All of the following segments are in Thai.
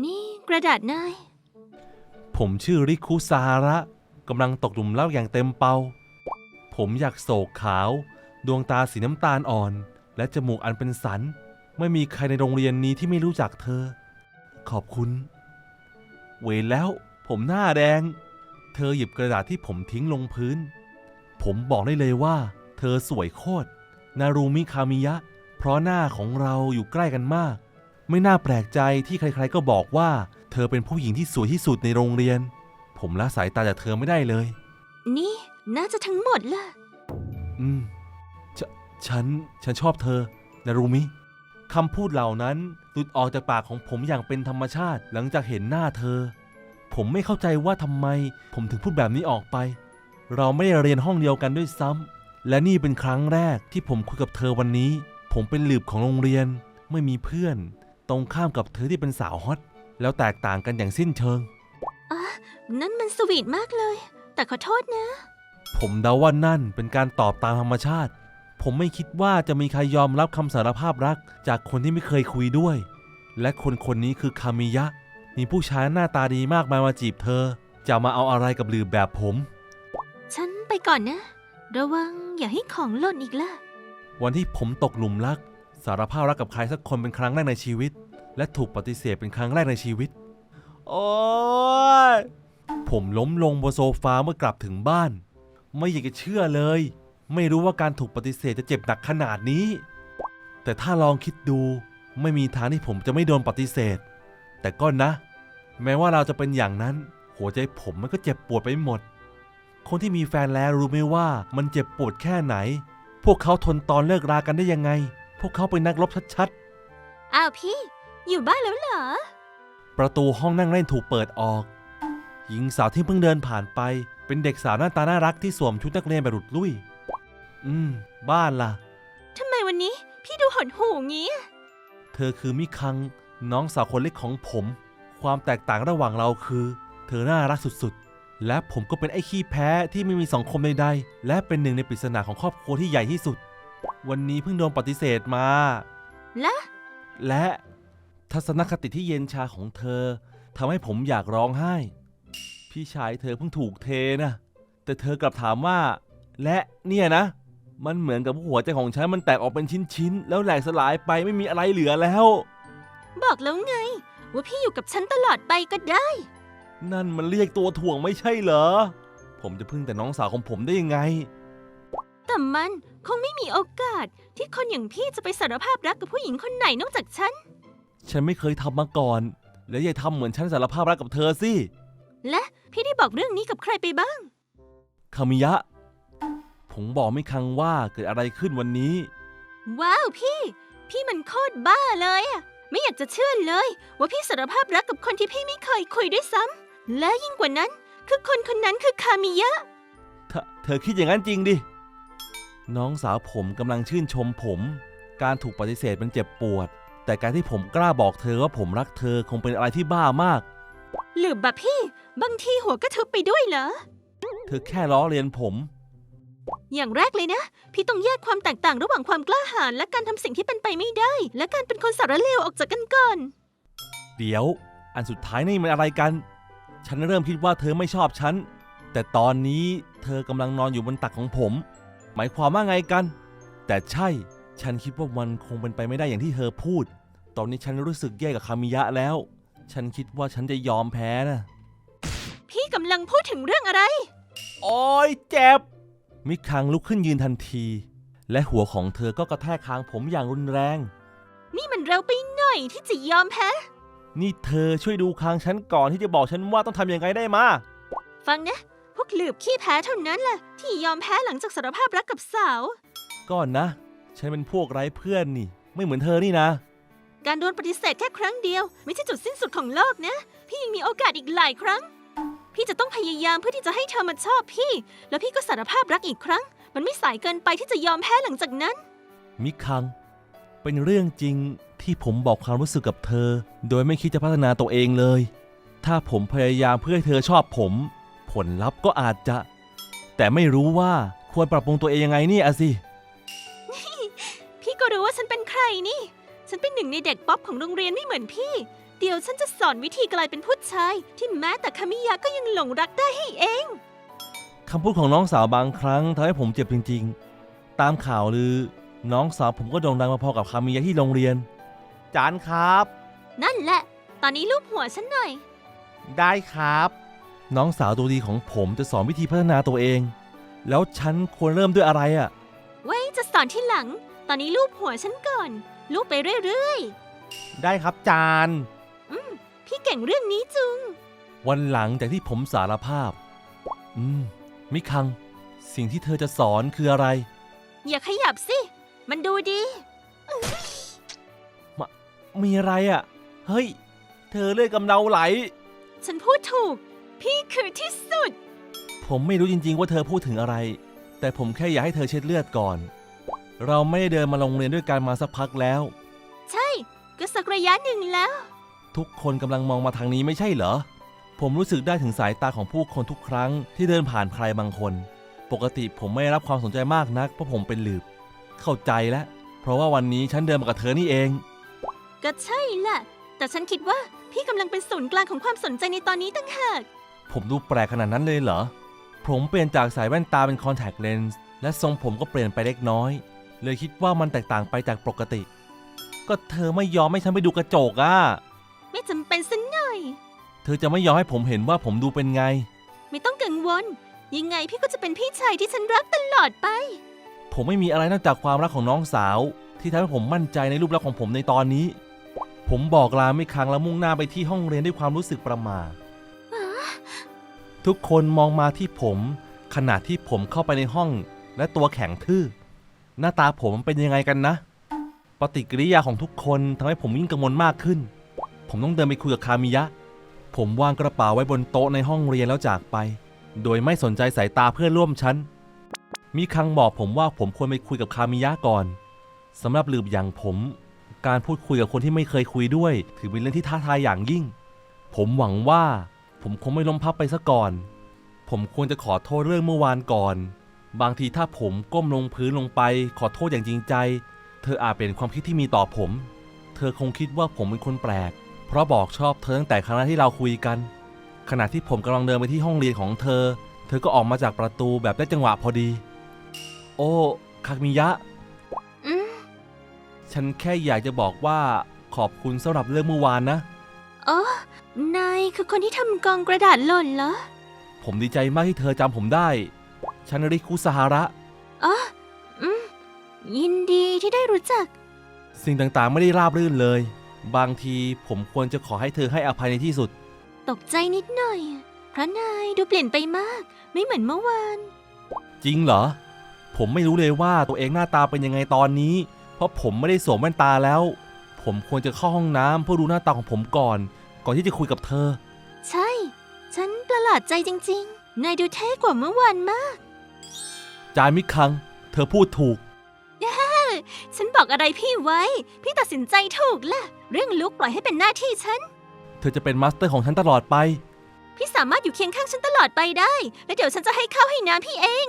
นี่กระดาษนาย ผมชื่อริคุซาระกำลังตกหลุมรักอย่างเต็มเปา ผมอยากโศกขาว ดวงตาสีน้ำตาลอ่อน และจมูกอันเป็นสัน ไม่มีใครในโรงเรียนนี้ที่ไม่รู้จักเธอ ขอบคุณ เวรแล้ว ผมหน้าแดง เธอหยิบกระดาษที่ผมทิ้งลงพื้น ผมบอกได้เลยว่า เธอสวยโคตร นารูมิคามิยะ เพราะหน้าของเราอยู่ใกล้กันมาก ไม่น่าแปลกใจที่ใครๆก็บอกว่า เธอเป็นผู้หญิงที่สวยที่สุดในโรงเรียน ผมละสายตาจากเธอไม่ได้เลย นี่น่าจะทั้งหมดล่ะอืมฉฉัน ฉันชอบเธอ นารุมิ คำพูดเหล่านั้นหลุดออกจากปากของผมอย่างเป็นธรรมชาติหลังจากเห็นหน้าเธอ ผมไม่เข้าใจว่าทำไม ผมถึงพูดแบบนี้ออกไป เราไม่ได้เรียนห้องเดียวกันด้วยซ้ำ และนี่เป็นครั้งแรกที่ผมคุยกับเธอวันนี้ ผมเป็นหลืบของโรงเรียน ไม่มีเพื่อน ตรงข้ามกับเธอที่เป็นสาวฮอต แล้วแตกต่างกันอย่างสิ้นเชิง นั่นมันสวีทมากเลย แต่ขอโทษนะ ผมเดาว่านั่นเป็นการตอบตามธรรมชาติ ผมไม่คิดว่าจะมีใครยอมรับคำสารภาพรักจากคนที่ไม่เคยคุยด้วย และคนคนนี้คือคามิยะ มีผู้ชายหน้าตาดีมากมายมาจีบเธอ จะมาเอาอะไรกับหลือแบบผม ฉันไปก่อนนะ ระวังอย่าให้ของหล่นอีกล่ะ วันที่ผมตกหลุมรัก สารภาพรักกับใครสักคนเป็นครั้งแรกในชีวิต และถูกปฏิเสธเป็นครั้งแรกในชีวิต โอ้ยผมล้มลงบนโซฟาเมื่อกลับถึงบ้าน ไม่อยากจะเชื่อเลย ไม่รู้ว่าการถูกปฏิเสธจะเจ็บหนักขนาดนี้ แต่ถ้าลองคิดดู ไม่มีทางที่ผมจะไม่โดนปฏิเสธ แต่ก็นะ แม้ว่าเราจะเป็นอย่างนั้น หัวใจผมมันก็เจ็บปวดไปหมด คนที่มีแฟนแล้วรู้ไหมว่ามันเจ็บปวดแค่ไหน พวกเขาทนตอนเลิกรากันได้ยังไง พวกเขาเป็นนักรบชัดอ้าวพี่ อยู่บ้านแล้วเหรอ ๆ ประตูห้องนั่งเล่นถูกเปิดออก หญิงสาวที่เพิ่งเดินผ่านไป เป็นเด็กสาวหน้าตาน่ารักที่สวมชุดนักเรียนแบบหลุดลุ่ย อืม บ้านล่ะ ทำไมวันนี้พี่ดูหดหูงี้อะเธอคือมิคัง น้องสาวคนเล็กของผม ความแตกต่างระหว่างเราคือ เธอน่ารักสุดๆ และผมก็เป็นไอ้ขี้แพ้ที่ไม่มีสังคมใดๆ และเป็นหนึ่งในปริศนาของครอบครัวที่ใหญ่ที่สุด วันนี้เพิ่งโดนปฏิเสธมา และและทัศนคติที่เย็นชาของเธอทำให้ผมอยากร้องไห้ พี่ชายเธอเพิ่งถูกเทนะ แต่เธอกลับถามว่า และเนี่ยนะ มันเหมือนกับหัวใจของฉันมันแตกออกเป็นชิ้นๆ แล้วแหลกสลายไปไม่มีอะไรเหลือแล้ว บอกแล้วไง ว่าพี่อยู่กับฉันตลอดไปก็ได้ นั่นมันเรียกตัวถ่วงไม่ใช่เหรอ ผมจะพึ่งแต่น้องสาวของผมได้ยังไง แต่มัน คงไม่มีโอกาสที่คนอย่างพี่จะไปสารภาพรักกับผู้หญิงคนไหนนอกจากฉัน ฉันไม่เคยทำมาก่อน และอย่าทำเหมือนฉันสารภาพรักกับเธอสิ และพี่ได้บอกเรื่องนี้กับใครไปบ้าง คามิยะ ผมบอกไม่คังว่าเกิดอะไรขึ้นวันนี้ ว้าวพี่ พี่มันโคตรบ้าเลยอะไม่อยากจะเชื่อเลย ว่าพี่สารภาพรักกับคนที่พี่ไม่เคยคุยด้วยซ้ำและยิ่งกว่านั้น คือคนคนนั้นคือคามิยะ เธอเธอคิดอย่างนั้นจริงดิ น้องสาวผมกำลังชื่นชมผม การถูกปฏิเสธมันเจ็บปวด แต่การที่ผมกล้าบอกเธอว่าผมรักเธอคงเป็นอะไรที่บ้ามาก หรือแบบพี่ บางทีหัวก็ทึบไปด้วยเหรอ เธอแค่ล้อเลียนผม อย่างแรกเลยนะ พี่ต้องแยกความแตกต่างระหว่างความกล้าหาญและการทำสิ่งที่เป็นไปไม่ได้ และการเป็นคนสารเลวออกจากกันก่อน เดี๋ยว อันสุดท้ายนี่มันอะไรกัน ฉันเริ่มคิดว่าเธอไม่ชอบฉัน แต่ตอนนี้เธอกำลังนอนอยู่บนตักของผม หมายความว่าไงกัน แต่ใช่ ฉันคิดว่ามันคงเป็นไปไม่ได้อย่างที่เธอพูด ตอนนี้ฉันรู้สึกแย่กับคามิยะแล้ว ฉันคิดว่าฉันจะยอมแพ้นะ พี่กำลังพูดถึงเรื่องอะไร โอ้ยเจ็บ มิคังลุกขึ้นยืนทันที และหัวของเธอก็กระแทกคางผมอย่างรุนแรง นี่มันเร็วไปหน่อยที่จะยอมแพ้ นี่เธอช่วยดูคางฉันก่อนที่จะบอกฉันว่าต้องทำยังไงได้มา ฟังนะพ วกหลืบขี้แพ้เท่านั้นแหละที่ยอมแพ้หลังจากสารภาพรักกับสาว ก่อนนะ ฉันเป็นพวกไร้เพื่อนนี่ ไม่เหมือนเธอนี่นะ การโดนปฏิเสธแค่ครั้งเดียว ไม่ใช่จุดสิ้นสุดของโลกนะ พี่ยังมีโอกาสอีกหลายครั้ง พี่จะต้องพยายามเพื่อที่จะให้เธอมาชอบพี่ แล้วพี่ก็สารภาพรักอีกครั้ง มันไม่สายเกินไปที่จะยอมแพ้หลังจากนั้น มิคัง เป็นเรื่องจริงที่ผมบอกความรู้สึกกับเธอ โดยไม่คิดจะพัฒนาตัวเองเลย ถ้าผมพยายามเพื่อให้เธอชอบผม ผลลัพธ์ก็อาจจะ แต่ไม่รู้ว่าควรปรับปรุงตัวเองยังไงเนี่ยอะสิ พี่ก็รู้ว่าฉันเป็นใครนี่ ฉันเป็นหนึ่งในเด็กป๊อปของโรงเรียนไม่เหมือนพี่ เดียวฉันจะสอนวิธีกลายเป็นผู้ชาย ที่แม้แต่คามิยะก็ยังหลงรักได้ให้เอง คำพูดของน้องสาวบางครั้งทำให้ผมเจ็บจริงๆ ตามข่าวลือ น้องสาวผมก็โด่งดังมาพอกับคามิยะที่โรงเรียน จานครับ นั่นแหละ ตอนนี้ลูบหัวฉันหน่อย ได้ครับ น้องสาวตัวดีของผมจะสอนวิธีพัฒนาตัวเอง แล้วฉันควรเริ่มด้วยอะไรอะ่ะ ไว้จะสอนที่หลัง ตอนนี้ลูบหัวฉันก่อน ลูบไปเรื่อยได้ครับจาน ๆ พี่เก่งเรื่องนี้จุง วันหลังจากที่ผมสารภาพ อืม มิคัง สิ่งที่เธอจะสอนคืออะไร อย่าขยับสิ มันดูดี มีอะไรอะ่ะ เฮ้ย เธอเลือดกำเดาไหล ฉันพูดถูก พี่คือที่สุด ผมไม่รู้จริงๆว่าเธอพูดถึงอะไร แต่ผมแค่อยากให้เธอเช็ดเลือดก่อน เราไม่ได้เดินมาโรงเรียนด้วยกันมาสักพักแล้ว ใช่ ก็สักระยะหนึ่งแล้ว ทุกคนกำลังมองมาทางนี้ไม่ใช่เหรอ ผมรู้สึกได้ถึงสายตาของผู้คนทุกครั้งที่เดินผ่านใครบางคน ปกติผมไม่ได้รับความสนใจมากนักเพราะผมเป็นหลืบ เข้าใจแล้ว เพราะว่าวันนี้ฉันเดินมากับเธอนี่เอง ก็ใช่แหละ แต่ฉันคิดว่าพี่กำลังเป็นศูนย์กลางของความสนใจในตอนนี้ตั้งหาก ผมดูแปลกขนาดนั้นเลยเหรอ ผมเปลี่ยนจากสายแว่นตาเป็นคอนแทคเลนส์และทรงผมก็เปลี่ยนไปเล็กน้อย เลยคิดว่ามันแตกต่างไปจากปกติ ก็เธอไม่ยอมให้ฉันไปดูกระจกอะไม่จำเป็นสักหน่อย เธอจะไม่ยอมให้ผมเห็นว่าผมดูเป็นไง ไม่ต้องกังวล ยังไงพี่ก็จะเป็นพี่ชายที่ฉันรักตลอดไป ผมไม่มีอะไรนอกจากความรักของน้องสาว ที่ทำให้ผมมั่นใจในรูปลักษณ์ของผมในตอนนี้ ผมบอกลาไม่ครั้งแล้วมุ่งหน้าไปที่ห้องเรียนด้วยความรู้สึกประหมา ทุกคนมองมาที่ผม ขณะที่ผมเข้าไปในห้องและตัวแข็งทื่อ หน้าตาผมเป็นยังไงกันนะ ปฏิกิริยาของทุกคนทำให้ผมยิ่งกังวลมากขึ้น ผมต้องเดินไปคุยกับคามิยะ ผมวางกระเป๋าไว้บนโต๊ะในห้องเรียนแล้วจากไป โดยไม่สนใจสายตาเพื่อนร่วมชั้น มีคังบอกผมว่าผมควรไปคุยกับคามิยะก่อนสำหรับลืบอย่างผม การพูดคุยกับคนที่ไม่เคยคุยด้วย ถือเป็นเรื่องที่ท้าทายอย่างยิ่ง ผมหวังว่า ผมคงไม่ล้มพับไปซะก่อน ผมควรจะขอโทษเรื่องเมื่อวานก่อน บางทีถ้าผมก้มลงพื้นลงไป ขอโทษอย่างจริงใจ เธออาจเป็นความคิดที่มีต่อผม เธอคงคิดว่าผมเป็นคนแปลก เพราะบอกชอบเธอตั้งแต่ครั้งแรกที่เราคุยกัน ขณะที่ผมกำลังเดินไปที่ห้องเรียนของเธอ เธอก็ออกมาจากประตูแบบได้จังหวะพอดี โอ้คามิยะ อืมฉันแค่อยากจะบอกว่าขอบคุณสำหรับเรื่องเมื่อวานนะ อ๋อ นายคือคนที่ทำกองกระดาษหล่นเหรอ ผมดีใจมากที่เธอจำผมได้ ฉันริคุสหาระ อ๋อ อืม ยินดีที่ได้รู้จัก สิ่งต่างๆไม่ได้ราบรื่นเลย บางทีผมควรจะขอให้เธอให้อภัยในที่สุด ตกใจนิดหน่อย เพราะนายดูเปลี่ยนไปมาก ไม่เหมือนเมื่อวาน จริงเหรอ ผมไม่รู้เลยว่าตัวเองหน้าตาเป็นยังไงตอนนี้ เพราะผมไม่ได้สวมแว่นตาแล้ว ผมควรจะเข้าห้องน้ำเพื่อดูหน้าตาของผมก่อน ก่อนที่จะคุยกับเธอ ใช่ ฉันประหลาดใจจริงๆ นายดูเท่กว่าเมื่อวานมาก จายมิคัง เธอพูดถูก ฉันบอกอะไรพี่ไว้ พี่ตัดสินใจถูกละเรื่องลุกปล่อยให้เป็นหน้าที่ฉัน เธอจะเป็นมาสเตอร์ของฉันตลอดไป พี่สามารถอยู่เคียงข้างฉันตลอดไปได้ และเดี๋ยวฉันจะให้ข้าวให้น้ำพี่เอง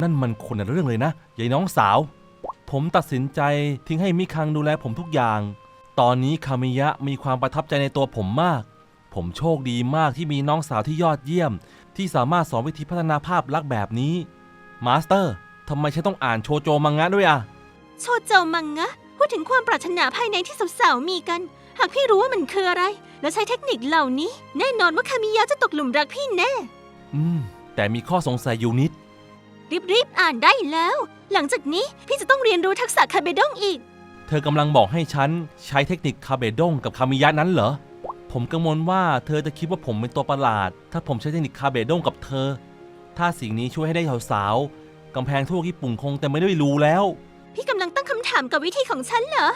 นั่นมันคนละเรื่องเลยนะยายน้องสาว ผมตัดสินใจทิ้งให้มิคังดูแลผมทุกอย่าง ตอนนี้คามิยะมีความประทับใจในตัวผมมาก ผมโชคดีมากที่มีน้องสาวที่ยอดเยี่ยม ที่สามารถสอนวิธีพัฒนาภาพลักษณ์แบบนี้ มาสเตอร์ทำไมฉันต้องอ่านโชโจมังงะด้วยอะโชโจมังงะ พูดถึงความปรารถนาภายในที่สาวๆมีกัน หากพี่รู้ว่ามันคืออะไร แล้วใช้เทคนิคเหล่านี้ แน่นอนว่าคามิยะจะตกหลุมรักพี่แน่ อืม แต่มีข้อสงสัยอยู่นิด รีบๆอ่านได้แล้ว หลังจากนี้พี่จะต้องเรียนรู้ทักษะคาเบดงอีก เธอกำลังบอกให้ฉันใช้เทคนิคคาเบดงกับคามิยะนั้นเหรอ ผมกังวลว่าเธอจะคิดว่าผมเป็นตัวประหลาด ถ้าผมใช้เทคนิคคาเบดงกับเธอ ถ้าสิ่งนี้ช่วยให้ได้สาวๆกำแพงทั่วญี่ปุ่นคงแต่ไม่ได้รู้แล้ว พี่กำลังตั้งคำถามกับวิธีของฉันเหรอ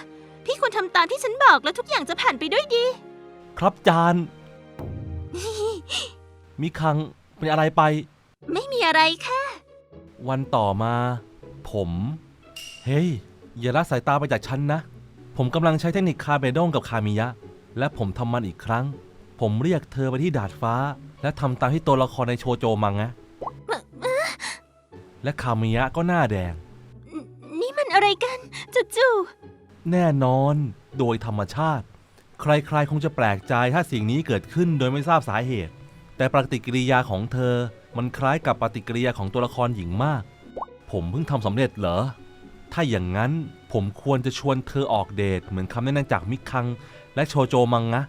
พี่ควรทำตามที่ฉันบอกแล้วทุกอย่างจะผ่านไปด้วยดี ครับจาน มิคังเป็นอะไรไป ไม่มีอะไรค่ะ วันต่อมา ผม เฮ้ย อย่าละสายตาไปจากฉันนะ ผมกำลังใช้เทคนิคคาเบดงกับคามิยะ และผมทำมันอีกครั้ง ผมเรียกเธอไปที่ดาดฟ้า และทำตามที่ตัวละครในโชโจมังนะและคามิยะก็หน้าแดง นี่มันอะไรกันจู่แน่นอนโดยธรรมชาติ ใครๆคงจะแปลกใจถ้าสิ่งนี้เกิดขึ้นโดยไม่ทราบสาเหตุ แต่ปฏิกิริยาของเธอ มันคล้ายกับปฏิกิริยาของตัวละครหญิงมาก ผมเพิ่งทำสำเร็จเหรอ ถ้าอย่างนั้นผมควรจะชวนเธอออกเดทเหมือนคำแนะนำจากมิคัง และโชโจมังนะ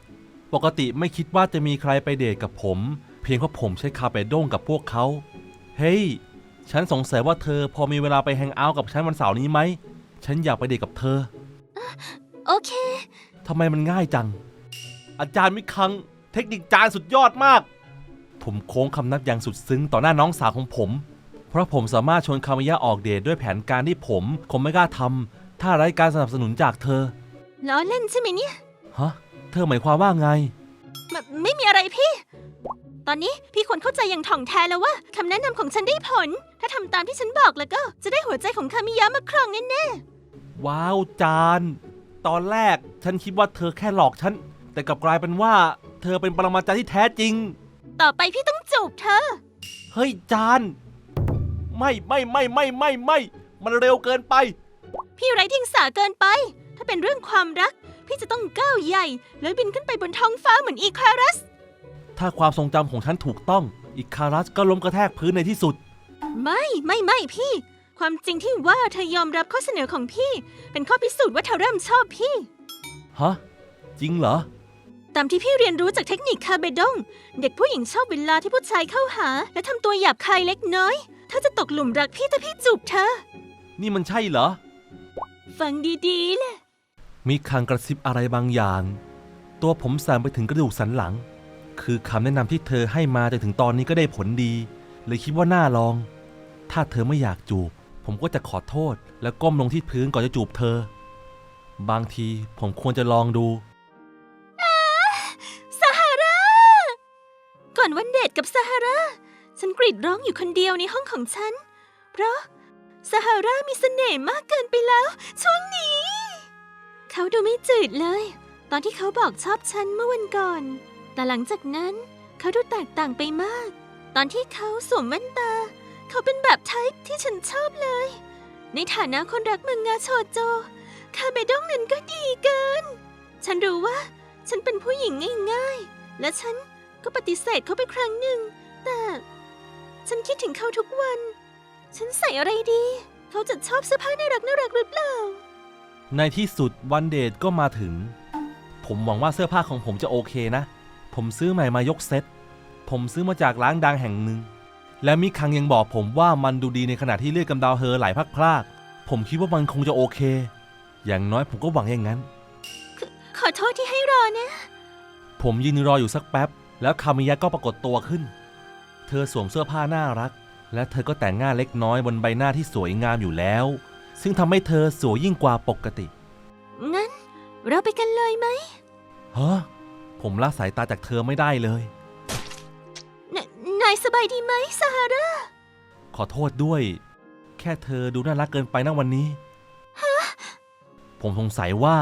ปกติไม่คิดว่าจะมีใครไปเดทกับผม เพียงเพราะผมใช้คาเปด้งกับพวกเขา เฮ้ย ฉันสงสัยว่าเธอพอมีเวลาไปแฮงเอาท์กับฉันวันเสาร์นี้ไหม ฉันอยากไปเดทกับเธอ โอเค ทำไมมันง่ายจัง อาจารย์มิคัง เทคนิคจารย์สุดยอดมาก ผมโค้งคำนับอย่างสุดซึ้งต่อหน้าน้องสาวของผม เพราะผมสามารถชวนคามิยะออกเดทด้วยแผนการที่ผมคงไม่กล้าทำถ้าไร้การสนับสนุนจากเธอ ล้อเล่นใช่ไหมเนี่ยฮะ เธอหมายความว่าไง มไม่มีอะไรพี่ ตอนนี้พี่ควรเข้าใจอย่างถ่องแท้แล้วว่าคำแนะนำของฉันได้ผล ถ้าทำตามที่ฉันบอกแล้วก็ จะได้หัวใจของคามิยะมาครองแน่ว้าวจาน ตอนแรกฉันคิดว่าเธอแค่หลอกฉัน แต่กลับกลายเป็นว่า เธอเป็นปรมาจารย์ที่แท้จริง ๆ ต่อไปพี่ต้องจูบเธอ เฮ้ยจาน ไม่ไม่ไม่ไม่ไม่ไม่มันเร็วเกินไป พี่ไร้เดียงสาเกินไป ถ้าเป็นเรื่องความรัก พี่จะต้องก้าวใหญ่แล้วบินขึ้นไปบนท้องฟ้าเหมือนอีคารัส ถ้าความทรงจำของฉันถูกต้องอิคารัสก็ล้มกระแทกพื้นในที่สุด ไม่ไม่ไม่พี่ ความจริงที่ว่าเธอยอมรับข้อเสนอของพี่ เป็นข้อพิสูจน์ว่าเธอเริ่มชอบพี่ ฮะ จริงเหรอ ตามที่พี่เรียนรู้จากเทคนิคคาเบดง เด็กผู้หญิงชอบเวลาที่ผู้ชายเข้าหา และทำตัวหยาบคายเล็กน้อย ถ้าจะตกหลุมรักพี่ถ้าพี่จูบเธอ นี่มันใช่เหรอ ฟังดีๆเลยมีคังกระซิบอะไรบางอย่าง ตัวผมสั่นไปถึงกระดูกสันหลัง คือคำแนะนำที่เธอให้มาจนถึงตอนนี้ก็ได้ผลดี เลยคิดว่าน่าลอง ถ้าเธอไม่อยากจูบ ผมก็จะขอโทษ แล้วก้มลงที่พื้นก่อนจะจูบเธอ บางทีผมควรจะลองดูซาฮารา ก่อนวันเดทกับซาฮารา ฉันกรีดร้องอยู่คนเดียวในห้องของฉัน เพราะซาฮารามีเสน่ห์มากเกินไปแล้ว ช่วงนี้ เขาดูไม่จืดเลย ตอนที่เขาบอกชอบฉันเมื่อวันก่อน แต่หลังจากนั้นเขาดูแตกต่างไปมาก ตอนที่เขาสวมแว่นตา เขาเป็นแบบไทป์ที่ฉันชอบเลย ในฐานะคนรักมังงะโชโจ คาเบดองนั้นก็ดีเกิน ฉันรู้ว่า ฉันเป็นผู้หญิงง่ายๆ และฉันก็ปฏิเสธเขาไปครั้งหนึ่ง แต่ ฉันคิดถึงเขาทุกวัน ฉันใส่อะไรดี เขาจะชอบเสื้อผ้าน่ารักน่ารักหรือเปล่า ในที่สุดวันเดทก็มาถึง ผมหวังว่าเสื้อผ้าของผมจะโอเคนะ ผมซื้อใหม่มายกเซ็ตผมซื้อมาจากร้านดังแห่งหนึ่ง และมิคังยังบอกผมว่ามันดูดีในขณะที่เลือดกำดาวเฮอไหลพลากๆผมคิดว่ามันคงจะโอเค อย่างน้อยผมก็หวังอย่างนั้น ขอโทษที่ให้รอนะ ผมยืนรออยู่สักแป๊บ แล้วคามิยะก็ปรากฏตัวขึ้นเธอสวมเสื้อผ้าน่ารัก และเธอก็แต่งหน้าเล็กน้อยบนใบหน้าที่สวยงามอยู่แล้ว ซึ่งทำให้เธอสวยยิ่งกว่าปกติงั้นเราไปกันเลยไหมเฮ้อผมละสายตาจากเธอไม่ได้เลย นนายสบายดีไหมซาฮาราขอโทษด้วย แค่เธอดูน่ารักเกินไปนะวันนี้ ผมสงสัยว่า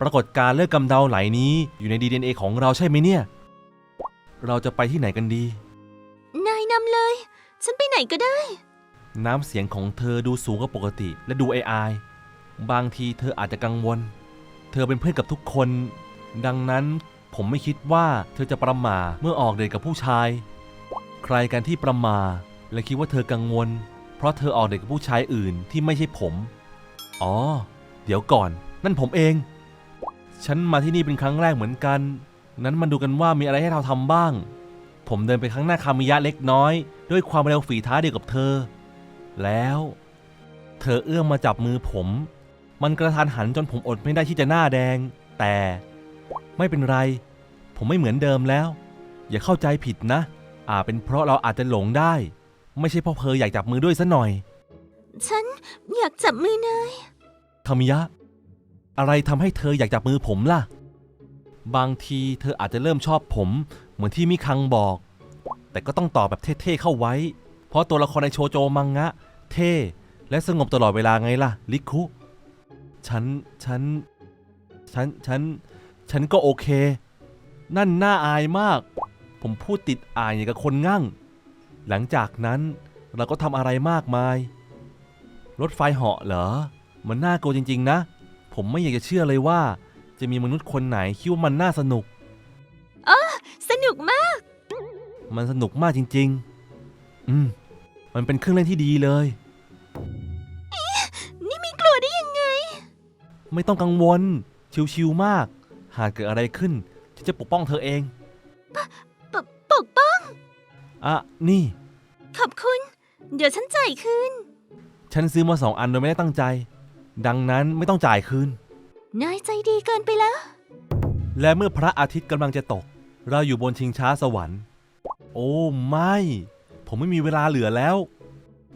ปรากฏการณ์เลือดกำเดาไหลนี้อยู่ใน DNA ของเราใช่ไหมเนี่ย เราจะไปที่ไหนกันดีนายนำเลย ฉันไปไหนก็ได้ น้ำเสียงของเธอดูสูงกว่าปกติ และดูอายๆบางทีเธออาจจะกังวล เธอเป็นเพื่อนกับทุกคน ดังนั้นผมไม่คิดว่าเธอจะประหม่าเมื่อออกเดทกับผู้ชาย ใครกันที่ประหม่าและคิดว่าเธอกังวล เพราะเธอออกเดทกับผู้ชายอื่นที่ไม่ใช่ผม อ๋อ เดี๋ยวก่อน นั่นผมเอง ฉันมาที่นี่เป็นครั้งแรกเหมือนกัน นั้นมาดูกันว่ามีอะไรให้เราทำบ้าง ผมเดินไปข้างหน้าคามิยะเล็กน้อย ด้วยความเร็วฝีเท้าเดียวกับเธอ แล้ว เธอเอื้อมมาจับมือผม มันกระทันหันจนผมอดไม่ได้ที่จะหน้าแดง แต่ไม่เป็นไร ผมไม่เหมือนเดิมแล้ว อย่าเข้าใจผิดนะ อาจเป็นเพราะเราอาจจะหลงได้ ไม่ใช่เพราะเพออยากจับมือด้วยซะหน่อย ฉันอยากจับมือนายคามิยะ อะไรทำให้เธออยากจับมือผมล่ะ บางทีเธออาจจะเริ่มชอบผม เหมือนที่มิคังบอก แต่ก็ต้องตอบแบบเท่ๆเข้าไว้ เพราะตัวละครในโชโจมังงะ เท่ และสงบตลอดเวลาไงล่ะ ลิคุ ฉัน ฉัน ฉัน ฉัน ฉันก็โอเค นั่นน่าอายมาก ผมพูดติดอายอย่างกับคนงั่ง หลังจากนั้นเราก็ทำอะไรมากมาย รถไฟเหาะเหรอ มันน่ากลัวจริง ๆ นะ ผมไม่อยากจะเชื่อเลยว่า จะมีมนุษย์คนไหนคิดว่ามันน่าสนุก นุกมาก มันสนุกมากจริง ๆ อืม มันเป็นเครื่องเล่นที่ดีเลย นี่ไม่กลัวได้ยังไง ไม่ต้องกังวล ชิวๆมาก หากเกิดอะไรขึ้นฉันจะปกป้องเธอเอง ปกปกป้อง อะ นี่ ขอบคุณ เดี๋ยวฉันจ่ายคืน ฉันซื้อมาสองอันโดยไม่ได้ตั้งใจ ดังนั้นไม่ต้องจ่ายคืน นายใจดีเกินไปแล้ว และเมื่อพระอาทิตย์กำลังจะตก เราอยู่บนชิงช้าสวรรค์ โอ้ไม่ ผมไม่มีเวลาเหลือแล้ว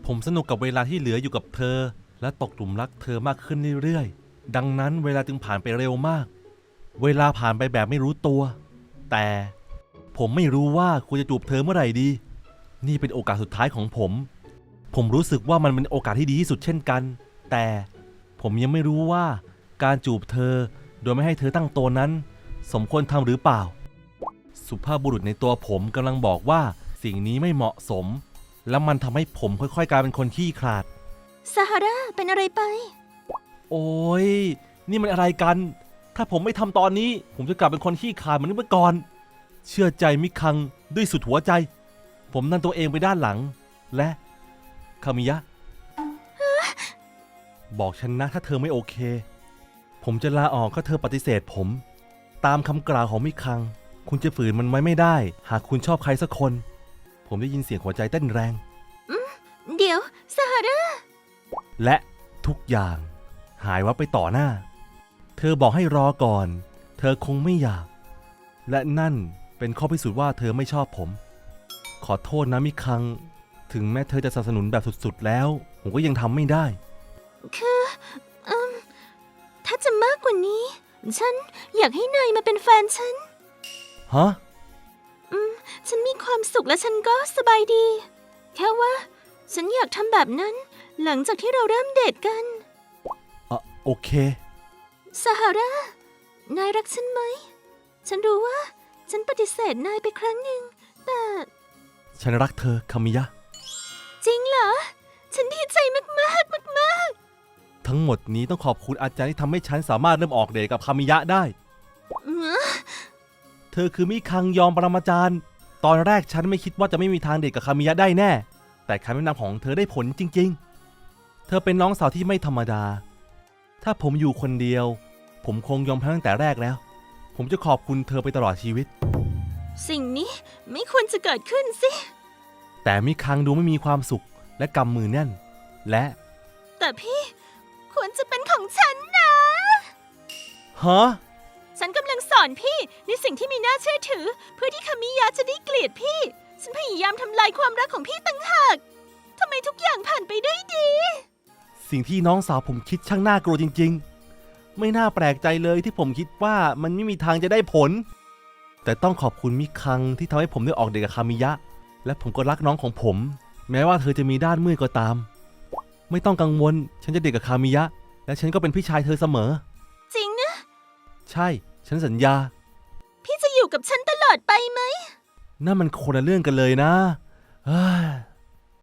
ผมสนุกกับเวลาที่เหลืออยู่กับเธอ และตกหลุมรักเธอมากขึ้นเรื่อยๆ ดังนั้นเวลาจึงผ่านไปเร็วมาก เวลาผ่านไปแบบไม่รู้ตัว แต่ผมไม่รู้ว่าควรจะจูบเธอเมื่อไหร่ดี นี่เป็นโอกาสสุดท้ายของผม ผมรู้สึกว่ามันเป็นโอกาสที่ดีที่สุดเช่นกัน แต่ผมยังไม่รู้ว่าการจูบเธอโดยไม่ให้เธอตั้งตัวนั้น สมควรทำหรือเปล่า สุภาพบุรุษในตัวผมกำลังบอกว่าสิ่งนี้ไม่เหมาะสม และมันทำให้ผมค่อยๆ กลายเป็นคนขี้ขลาด ซาฮาราเป็นอะไรไป โอ้ย นี่มันอะไรกัน ถ้าผมไม่ทำตอนนี้ ผมจะกลับเป็นคนขี้ขลาดเหมือนเมื่อก่อน เชื่อใจมิคังด้วยสุดหัวใจ ผมนั่นตัวเองไปด้านหลัง และคามิยะ บอกฉันนะถ้าเธอไม่โอเค ผมจะลาออกก็เธอปฏิเสธผม ตามคำกล่าวของมิคัง คุณจะฝืนมันไว้ไม่ได้ หากคุณชอบใครสักคน ผมได้ยินเสียงหัวใจเต้นแรง เดี๋ยวซาฮาราและทุกอย่าง หายวับไปต่อหน้า เธอบอกให้รอก่อน เธอคงไม่อยาก และนั่นเป็นข้อพิสูจน์ว่าเธอไม่ชอบผม ขอโทษนะมิคัง ถึงแม้เธอจะสนับสนุนแบบสุดๆแล้ว ผมก็ยังทำไม่ได้ คืออืมถ้าจะมากกว่านี้ ฉันอยากให้นายมาเป็นแฟนฉัน ฮะ อืม ฉันมีความสุขและฉันก็สบายดี แค่ว่า ฉันอยากทำแบบนั้น หลังจากที่เราเริ่มเดทกันเออโอเคซาฮารา นายรักฉันไหม ฉันรู้ว่า ฉันปฏิเสธนายไปครั้งหนึ่ง แต่ฉันรักเธอคามิยะ จริงเหรอ ฉันดีใจมากๆมากมากทั้งหมดนี้ต้องขอบคุณอาจารย์ที่ทำให้ฉันสามารถเริ่มออกเดทกับคามิยะได้ ๆอื้อ เธอคือมิคังยอมปรมาจารย์ ตอนแรกฉันไม่คิดว่าจะไม่มีทางเดทกับคามิยะได้แน่ แต่คำแนะนำของเธอได้ผลจริง ๆ เธอเป็นน้องสาวที่ไม่ธรรมดา ถ้าผมอยู่คนเดียว ผมคงยอมแพ้ตั้งแต่แรกแล้ว ผมจะขอบคุณเธอไปตลอดชีวิต สิ่งนี้ไม่ควรจะเกิดขึ้นสิ แต่มิคังดูไม่มีความสุขและกำมือแน่น และแต่พี่ควรจะเป็นของฉันนะ ฮะ ฉันกำลังสอนพี่ในสิ่งที่มีน่าเชื่อถือ เพื่อที่คามิยะจะได้เกลียดพี่ ฉันพยายามทำลายความรักของพี่ตั้งหากทำไมทุกอย่างผ่านไปด้วยดี สิ่งที่น้องสาวผมคิดช่างน่ากลัวจริง ๆ ไม่น่าแปลกใจเลยที่ผมคิดว่ามันไม่มีทางจะได้ผล แต่ต้องขอบคุณมิคังที่ทำให้ผมได้ออกเดทกับคามิยะ และผมก็รักน้องของผม แม้ว่าเธอจะมีด้านมืดก็ตาม ไม่ต้องกังวล ฉันจะเดทกับคามิยะ และฉันก็เป็นพี่ชายเธอเสมอ ใช่ ฉันสัญญา พี่จะอยู่กับฉันตลอดไปไหม นั่นมันคนละเรื่องกันเลยนะเฮ้ย